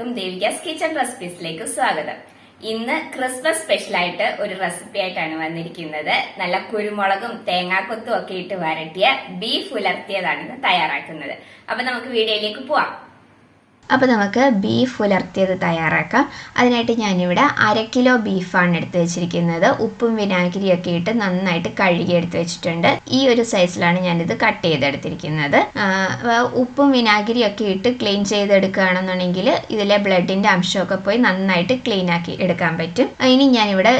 എല്ലാവർക്കും ദേവികാസ് കിച്ചൺ റെസിപ്പീസിലേക്ക് സ്വാഗതം. ഇന്ന് ക്രിസ്മസ് സ്പെഷ്യൽ ആയിട്ട് ഒരു റെസിപ്പി ആയിട്ടാണ് വന്നിരിക്കുന്നത്. നല്ല കുരുമുളകും തേങ്ങാക്കൊത്തും ഒക്കെ ഇട്ട് വരട്ടിയ ബീഫ് ഉലർത്തിയതാണ് ഇന്ന് തയ്യാറാക്കുന്നത്. അപ്പൊ നമുക്ക് വീഡിയോയിലേക്ക് പോവാം. അപ്പോൾ നമുക്ക് ബീഫ് പുലർത്തിയത് തയ്യാറാക്കാം. അതിനായിട്ട് ഞാനിവിടെ അര കിലോ ബീഫാണ് എടുത്ത് വെച്ചിരിക്കുന്നത്. ഉപ്പും വിനാഗിരിയൊക്കെ ഇട്ട് നന്നായിട്ട് കഴുകി എടുത്ത് വെച്ചിട്ടുണ്ട്. ഈ ഒരു സൈസിലാണ് ഞാനിത് കട്ട് ചെയ്തെടുത്തിരിക്കുന്നത്. ഉപ്പും വിനാഗിരിയൊക്കെ ഇട്ട് ക്ലീൻ ചെയ്തെടുക്കുകയാണെന്നുണ്ടെങ്കിൽ ഇതിലെ ബ്ലഡിന്റെ അംശമൊക്കെ പോയി നന്നായിട്ട് ക്ലീൻ ആക്കി എടുക്കാൻ പറ്റും. ഇനി ഞാനിവിടെ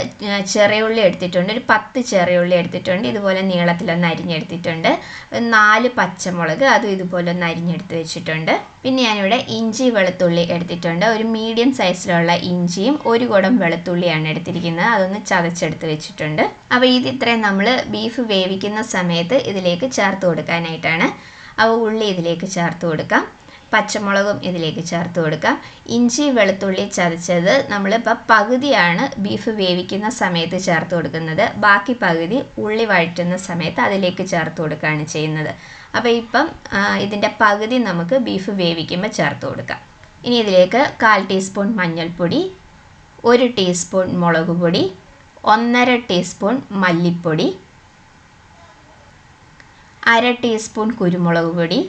ചെറിയ ചെറിയുള്ളി എടുത്തിട്ടുണ്ട്. ഒരു പത്ത് ചെറിയുള്ളി എടുത്തിട്ടുണ്ട്. ഇതുപോലെ നീളത്തിലൊന്ന് അരിഞ്ഞെടുത്തിട്ടുണ്ട്. നാല് പച്ചമുളക് അതും ഇതുപോലെ ഒന്ന് അരിഞ്ഞെടുത്ത് വെച്ചിട്ടുണ്ട്. പിന്നെ ഞാനിവിടെ ഇഞ്ചി വെളുത്തുള്ളി എടുത്തിട്ടുണ്ട്. ഒരു മീഡിയം സൈസിലുള്ള ഇഞ്ചിയും ഒരു കുടം വെളുത്തുള്ളിയാണ് എടുത്തിരിക്കുന്നത്. അതൊന്ന് ചതച്ചെടുത്ത് വെച്ചിട്ടുണ്ട്. അപ്പോൾ ഇത് ഇത്രയും നമ്മൾ ബീഫ് വേവിക്കുന്ന സമയത്ത് ഇതിലേക്ക് ചേർത്ത് കൊടുക്കാനായിട്ടാണ്. അപ്പോൾ ഉള്ളി ഇതിലേക്ക് ചേർത്ത് കൊടുക്കാം. പച്ചമുളകും ഇതിലേക്ക് ചേർത്ത് കൊടുക്കാം. ഇഞ്ചി വെളുത്തുള്ളി ചതച്ചത് നമ്മളിപ്പോൾ പകുതിയാണ് ബീഫ് വേവിക്കുന്ന സമയത്ത് ചേർത്ത് കൊടുക്കുന്നത്. ബാക്കി പകുതി ഉള്ളി വഴറ്റുന്ന സമയത്ത് അതിലേക്ക് ചേർത്ത് കൊടുക്കുകയാണ് ചെയ്യുന്നത്. അപ്പോൾ ഇപ്പം ഇതിന്റെ പകുതി നമുക്ക് ബീഫ് വേവിക്കുമ്പോൾ ചേർത്ത് കൊടുക്കാം. ഇനി ഇതിലേക്ക് കാൽ ടീസ്പൂൺ മഞ്ഞൾപ്പൊടി ഒരു ടീസ്പൂൺ മുളക് പൊടി ഒന്നര ടീസ്പൂൺ മല്ലിപ്പൊടി അര ടീസ്പൂൺ കുരുമുളക് പൊടി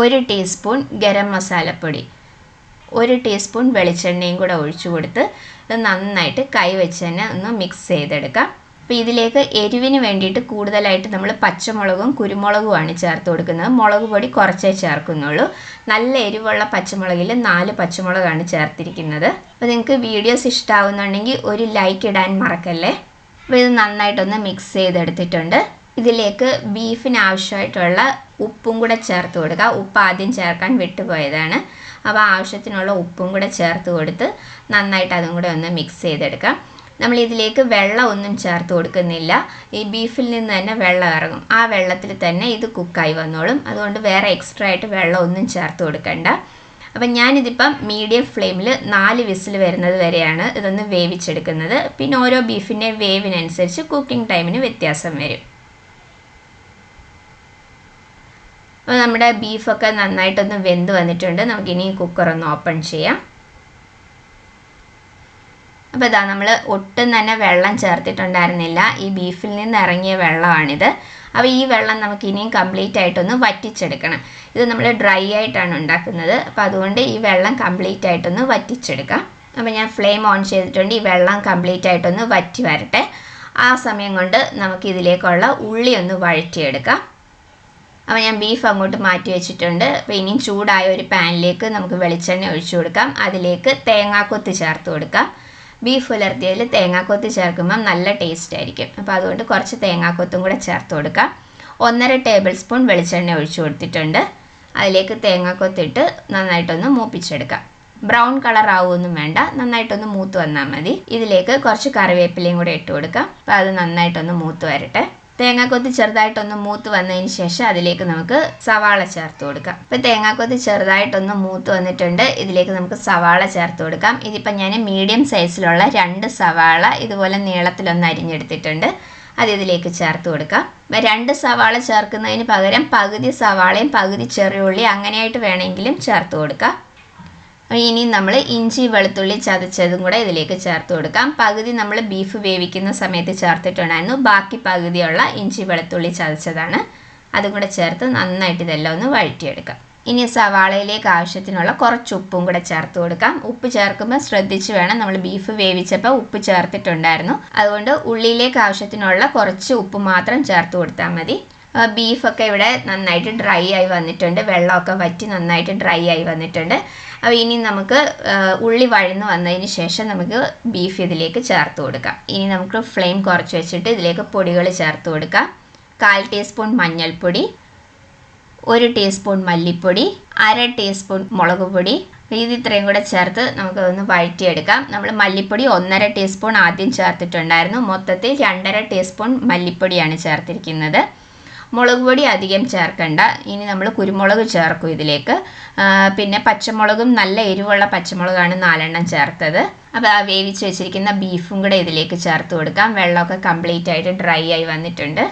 ഒരു ടീസ്പൂൺ ഗരം മസാലപ്പൊടി ഒരു ടീസ്പൂൺ വെളിച്ചെണ്ണയും കൂടെ ഒഴിച്ചു കൊടുത്ത് ഇത് നന്നായിട്ട് കൈ വെച്ച് തന്നെ ഒന്ന് മിക്സ് ചെയ്തെടുക്കാം. അപ്പോൾ ഇതിലേക്ക് എരിവിന് വേണ്ടിയിട്ട് കൂടുതലായിട്ട് നമ്മൾ പച്ചമുളകും കുരുമുളകുമാണ് ചേർത്ത് കൊടുക്കുന്നത്. മുളക് പൊടി കുറച്ചേ ചേർക്കുന്നുള്ളൂ. നല്ല എരിവുള്ള പച്ചമുളകിൽ നാല് പച്ചമുളകാണ് ചേർത്തിരിക്കുന്നത്. അപ്പോൾ നിങ്ങൾക്ക് വീഡിയോസ് ഇഷ്ടമാവുന്നുണ്ടെങ്കിൽ ഒരു ലൈക്ക് ഇടാൻ മറക്കല്ലേ? അപ്പോൾ ഇത് നന്നായിട്ടൊന്ന് മിക്സ് ചെയ്തെടുത്തിട്ടുണ്ട്. ഇതിലേക്ക് ബീഫിന് ആവശ്യമായിട്ടുള്ള ഉപ്പും കൂടെ ചേർത്ത് കൊടുക്കുക. ഉപ്പ് ആദ്യം ചേർക്കാൻ വിട്ടുപോയതാണ്. അപ്പോൾ ആവശ്യത്തിനുള്ള ഉപ്പും കൂടെ ചേർത്ത് കൊടുത്ത് നന്നായിട്ട് അതും കൂടെ ഒന്ന് മിക്സ് ചെയ്തെടുക്കാം. നമ്മൾ ഇതിലേക്ക് വെള്ളം ഒന്നും ചേർത്ത് കൊടുക്കുന്നില്ല. ഈ ബീഫിൽ നിന്ന് തന്നെ വെള്ളം ഇറങ്ങും. ആ വെള്ളത്തിൽ തന്നെ ഇത് കുക്കായി വന്നോളും. അതുകൊണ്ട് വേറെ എക്സ്ട്രാ ആയിട്ട് വെള്ളം ഒന്നും ചേർത്ത് കൊടുക്കണ്ട. അപ്പം ഞാനിതിപ്പം മീഡിയം ഫ്ലെയിമിൽ നാല് വിസിൽ വരുന്നത് വരെയാണ് ഇതൊന്ന് വേവിച്ചെടുക്കുന്നത്. പിന്നെ ഓരോ ബീഫിന്റെ വേവിനനുസരിച്ച് കുക്കിംഗ് ടൈമിന് വ്യത്യാസം വരും. അപ്പോൾ നമ്മുടെ ബീഫൊക്കെ നന്നായിട്ടൊന്ന് വെന്ത് വന്നിട്ടുണ്ട്. നമുക്കിനി കുക്കർ ഒന്ന് ഓപ്പൺ ചെയ്യാം. അപ്പോൾ ഇതാ നമ്മൾ ഒട്ടും തന്നെ വെള്ളം ചേർത്തിട്ടുണ്ടായിരുന്നില്ല. ഈ ബീഫിൽ നിന്ന് ഇറങ്ങിയ വെള്ളമാണിത്. അപ്പോൾ ഈ വെള്ളം നമുക്ക് ഇനിയും കംപ്ലീറ്റ് ആയിട്ടൊന്ന് വറ്റിച്ചെടുക്കണം. ഇത് നമ്മൾ ഡ്രൈ ആയിട്ടാണ് ഉണ്ടാക്കുന്നത്. അപ്പോൾ അതുകൊണ്ട് ഈ വെള്ളം കംപ്ലീറ്റ് ആയിട്ടൊന്ന് വറ്റിച്ചെടുക്കാം. അപ്പോൾ ഞാൻ ഫ്ലെയിം ഓൺ ചെയ്തിട്ടുണ്ട്. ഈ വെള്ളം കംപ്ലീറ്റ് ആയിട്ടൊന്ന് വറ്റി വരട്ടെ. ആ സമയം കൊണ്ട് നമുക്ക് ഇതിലേക്കുള്ള ഉള്ളി ഒന്ന് വഴറ്റിയെടുക്കാം. അപ്പോൾ ഞാൻ ബീഫ് അങ്ങോട്ട് മാറ്റി വെച്ചിട്ടുണ്ട്. അപ്പോൾ ഇനിയും ചൂടായ ഒരു പാനിലേക്ക് നമുക്ക് വെളിച്ചെണ്ണ ഒഴിച്ചു കൊടുക്കാം. അതിലേക്ക് തേങ്ങാക്കൊത്ത് ചേർത്ത് കൊടുക്കാം. ബീഫ് ഉലർത്തിയതിൽ തേങ്ങാക്കൊത്ത് ചേർക്കുമ്പം നല്ല ടേസ്റ്റ് ആയിരിക്കും. അപ്പോൾ അതുകൊണ്ട് കുറച്ച് തേങ്ങാക്കൊത്തും കൂടെ ചേർത്ത് കൊടുക്കാം. ഒന്നര ടേബിൾ സ്പൂൺ വെളിച്ചെണ്ണ ഒഴിച്ചു കൊടുത്തിട്ടുണ്ട്. അതിലേക്ക് തേങ്ങാക്കൊത്തിട്ട് നന്നായിട്ടൊന്ന് മൂപ്പിച്ചെടുക്കാം. ബ്രൗൺ കളർ ആവുമൊന്നും വേണ്ട. നന്നായിട്ടൊന്ന് മൂത്ത് വന്നാൽ മതി. ഇതിലേക്ക് കുറച്ച് കറിവേപ്പിലയും കൂടെ ഇട്ട് കൊടുക്കാം. അപ്പോൾ അത് നന്നായിട്ടൊന്ന് മൂത്ത് വരട്ടെ. തേങ്ങാക്കൊത്ത് ചെറുതായിട്ടൊന്ന് മൂത്ത് വന്നതിന് ശേഷം അതിലേക്ക് നമുക്ക് സവാള ചേർത്ത് കൊടുക്കാം. ഇപ്പം തേങ്ങാക്കൊത്ത് ചെറുതായിട്ടൊന്ന് മൂത്ത് വന്നിട്ടുണ്ട്. ഇതിലേക്ക് നമുക്ക് സവാള ചേർത്ത് കൊടുക്കാം. ഇതിപ്പം ഞാൻ മീഡിയം സൈസിലുള്ള രണ്ട് സവാള ഇതുപോലെ നീളത്തിലൊന്ന് അരിഞ്ഞെടുത്തിട്ടുണ്ട്. അത് ഇതിലേക്ക് ചേർത്ത് കൊടുക്കാം. അപ്പോൾ രണ്ട് സവാള ചേർക്കുന്നതിന് പകരം പകുതി സവാളയും പകുതി ചെറിയുള്ളി അങ്ങനെയായിട്ട് വേണമെങ്കിലും ചേർത്ത് കൊടുക്കാം. ഇനി നമ്മൾ ഇഞ്ചി വെളുത്തുള്ളി ചതച്ചതും കൂടെ ഇതിലേക്ക് ചേർത്ത് കൊടുക്കാം. പകുതി നമ്മൾ ബീഫ് വേവിക്കുന്ന സമയത്ത് ചേർത്തിട്ടുണ്ടായിരുന്നു. ബാക്കി പകുതിയുള്ള ഇഞ്ചി വെളുത്തുള്ളി ചതച്ചതാണ്. അതും കൂടെ ചേർത്ത് നന്നായിട്ട് ഇതെല്ലാം ഒന്ന് വഴറ്റിയെടുക്കാം. ഇനി സവാളയിലേക്ക് ആവശ്യത്തിനുള്ള കുറച്ച് ഉപ്പും കൂടെ ചേർത്ത് കൊടുക്കാം. ഉപ്പ് ചേർക്കുമ്പോൾ ശ്രദ്ധിച്ച് വേണം. നമ്മൾ ബീഫ് വേവിച്ചപ്പോൾ ഉപ്പ് ചേർത്തിട്ടുണ്ടായിരുന്നു. അതുകൊണ്ട് ഉള്ളിയിലേക്ക് ആവശ്യത്തിനുള്ള കുറച്ച് ഉപ്പ് മാത്രം ചേർത്ത് കൊടുത്താൽ മതി. ബീഫൊക്കെ ഇവിടെ നന്നായിട്ട് ഡ്രൈ ആയി വന്നിട്ടുണ്ട്. വെള്ളമൊക്കെ വറ്റി നന്നായിട്ട് ഡ്രൈ ആയി വന്നിട്ടുണ്ട്. അപ്പോൾ ഇനി നമുക്ക് ഉള്ളി വഴന്ന് വന്നതിന് ശേഷം നമുക്ക് ബീഫ് ഇതിലേക്ക് ചേർത്ത് കൊടുക്കാം. ഇനി നമുക്ക് ഫ്ലെയിം കുറച്ച് വെച്ചിട്ട് ഇതിലേക്ക് പൊടികൾ ചേർത്ത് കൊടുക്കാം. കാൽ ടീസ്പൂൺ മഞ്ഞൾപ്പൊടി ഒരു ടീസ്പൂൺ മല്ലിപ്പൊടി അര ടീസ്പൂൺ മുളക് പൊടി. ഇത് ഇത്രയും കൂടെ ചേർത്ത് നമുക്കതൊന്ന് വഴറ്റിയെടുക്കാം. നമ്മൾ മല്ലിപ്പൊടി ഒന്നര ടീസ്പൂൺ ആദ്യം ചേർത്തിട്ടുണ്ടായിരുന്നു. മൊത്തത്തിൽ രണ്ടര ടീസ്പൂൺ മല്ലിപ്പൊടിയാണ് ചേർത്തിരിക്കുന്നത്. മുളക് പൊടി അധികം ചേർക്കണ്ട. ഇനി നമ്മൾ കുരുമുളക് ചേർക്കും ഇതിലേക്ക്. പിന്നെ പച്ചമുളകും നല്ല എരിവുള്ള പച്ചമുളകാണ് നാലെണ്ണം ചേർത്തത്. അപ്പോൾ ആ വേവിച്ച് വെച്ചിരിക്കുന്ന ബീഫും കൂടെ ഇതിലേക്ക് ചേർത്ത് കൊടുക്കാം. വെള്ളമൊക്കെ കംപ്ലീറ്റ് ആയിട്ട് ഡ്രൈ ആയി വന്നിട്ടുണ്ട്.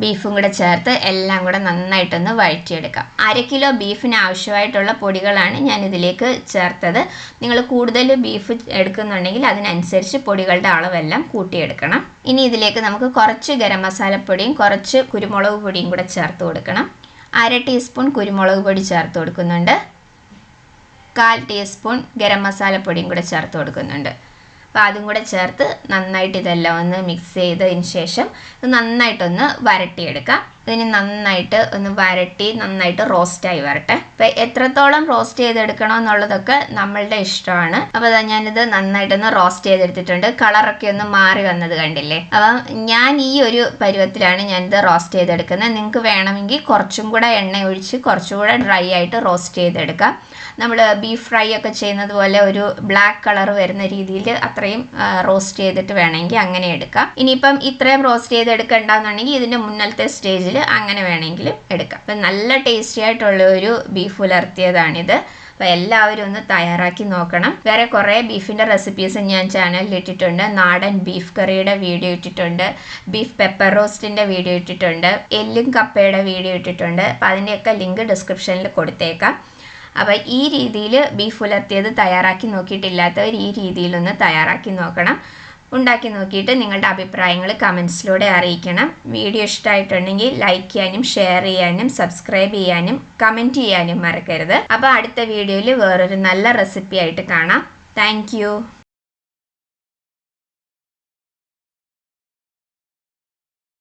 ബീഫും കൂടെ ചേർത്ത് എല്ലാം കൂടെ നന്നായിട്ടൊന്ന് വഴറ്റിയെടുക്കാം. അര കിലോ ബീഫിന് ആവശ്യമായിട്ടുള്ള പൊടികളാണ് ഞാൻ ഇതിലേക്ക് ചേർത്തത്. നിങ്ങൾ കൂടുതൽ ബീഫ് എടുക്കുന്നുണ്ടെങ്കിൽ അതിനനുസരിച്ച് പൊടികളുടെ അളവെല്ലാം കൂട്ടിയെടുക്കണം. ഇനി ഇതിലേക്ക് നമുക്ക് കുറച്ച് ഗരം മസാലപ്പൊടിയും കുറച്ച് കുരുമുളക് പൊടിയും കൂടെ ചേർത്ത് കൊടുക്കണം. അര ടീസ്പൂൺ കുരുമുളക് പൊടി ചേർത്ത് കൊടുക്കുന്നുണ്ട്. കാൽ ടീസ്പൂൺ ഗരം മസാലപ്പൊടിയും കൂടെ ചേർത്ത് കൊടുക്കുന്നുണ്ട്. അപ്പോൾ അതും കൂടെ ചേർത്ത് നന്നായിട്ട് ഇതെല്ലാം ഒന്ന് മിക്സ് ചെയ്തതിന് ശേഷം നന്നായിട്ടൊന്ന് വരട്ടിയെടുക്കാം. ഇതിന് നന്നായിട്ട് ഒന്ന് വരട്ടി നന്നായിട്ട് റോസ്റ്റായി വരട്ടെ. അപ്പൊ എത്രത്തോളം റോസ്റ്റ് ചെയ്തെടുക്കണം എന്നുള്ളതൊക്കെ നമ്മളുടെ ഇഷ്ടമാണ്. അപ്പോൾ അതാ ഞാനിത് നന്നായിട്ടൊന്ന് റോസ്റ്റ് ചെയ്തെടുത്തിട്ടുണ്ട്. കളറൊക്കെ ഒന്ന് മാറി വന്നത് കണ്ടില്ലേ? അപ്പം ഞാൻ ഈ ഒരു പരുവത്തിലാണ് ഞാനിത് റോസ്റ്റ് ചെയ്തെടുക്കുന്നത്. നിങ്ങൾക്ക് വേണമെങ്കിൽ കുറച്ചും കൂടെ എണ്ണ ഒഴിച്ച് കുറച്ചും കൂടെ ഡ്രൈ ആയിട്ട് റോസ്റ്റ് ചെയ്തെടുക്കാം. നമ്മൾ ബീഫ് ഫ്രൈ ഒക്കെ ചെയ്യുന്നത് പോലെ ഒരു ബ്ലാക്ക് കളർ വരുന്ന രീതിയിൽ അത്രയും റോസ്റ്റ് ചെയ്തിട്ട് വേണമെങ്കിൽ അങ്ങനെ എടുക്കാം. ഇനിയിപ്പം ഇത്രയും റോസ്റ്റ് ചെയ്തെടുക്കണ്ടെന്നുണ്ടെങ്കിൽ ഇതിന്റെ മുന്നലത്തെ സ്റ്റേജിൽ അങ്ങനെ വേണമെങ്കിലും എടുക്കാം. അപ്പം നല്ല ടേസ്റ്റി ആയിട്ടുള്ള ഒരു ബീഫ് ഉലർത്തിയതാണിത് അപ്പോൾ എല്ലാവരും ഒന്ന് തയ്യാറാക്കി നോക്കണം. വേറെ കുറേ ബീഫിന്റെ റെസിപ്പീസ് ഞാൻ ചാനലിൽ ഇട്ടിട്ടുണ്ട്. നാടൻ ബീഫ് കറിയുടെ വീഡിയോ ഇട്ടിട്ടുണ്ട്. ബീഫ് പെപ്പർ റോസ്റ്റിന്റെ വീഡിയോ ഇട്ടിട്ടുണ്ട്. എല്ലും കപ്പയുടെ വീഡിയോ ഇട്ടിട്ടുണ്ട്. അപ്പോൾ അതിന്റെയൊക്കെ ലിങ്ക് ഡിസ്ക്രിപ്ഷനിൽ കൊടുത്തേക്കാം. അപ്പോൾ ഈ രീതിയിൽ ബീഫ് ഉലർത്തിയത് തയ്യാറാക്കി നോക്കിയിട്ടില്ലാത്തവർ ഈ രീതിയിലൊന്ന് തയ്യാറാക്കി നോക്കണം. ഉണ്ടാക്കി നോക്കിയിട്ട് നിങ്ങളുടെ അഭിപ്രായങ്ങൾ കമൻസിലൂടെ അറിയിക്കണം. വീഡിയോ ഇഷ്ടമായിട്ടുണ്ടെങ്കിൽ ലൈക്ക് ചെയ്യാനും ഷെയർ ചെയ്യാനും സബ്സ്ക്രൈബ് ചെയ്യാനും കമന്റ് ചെയ്യാനും മറക്കരുത്. അപ്പോൾ അടുത്ത വീഡിയോയിൽ വേറൊരു നല്ല റെസിപ്പി ആയിട്ട് കാണാം. താങ്ക്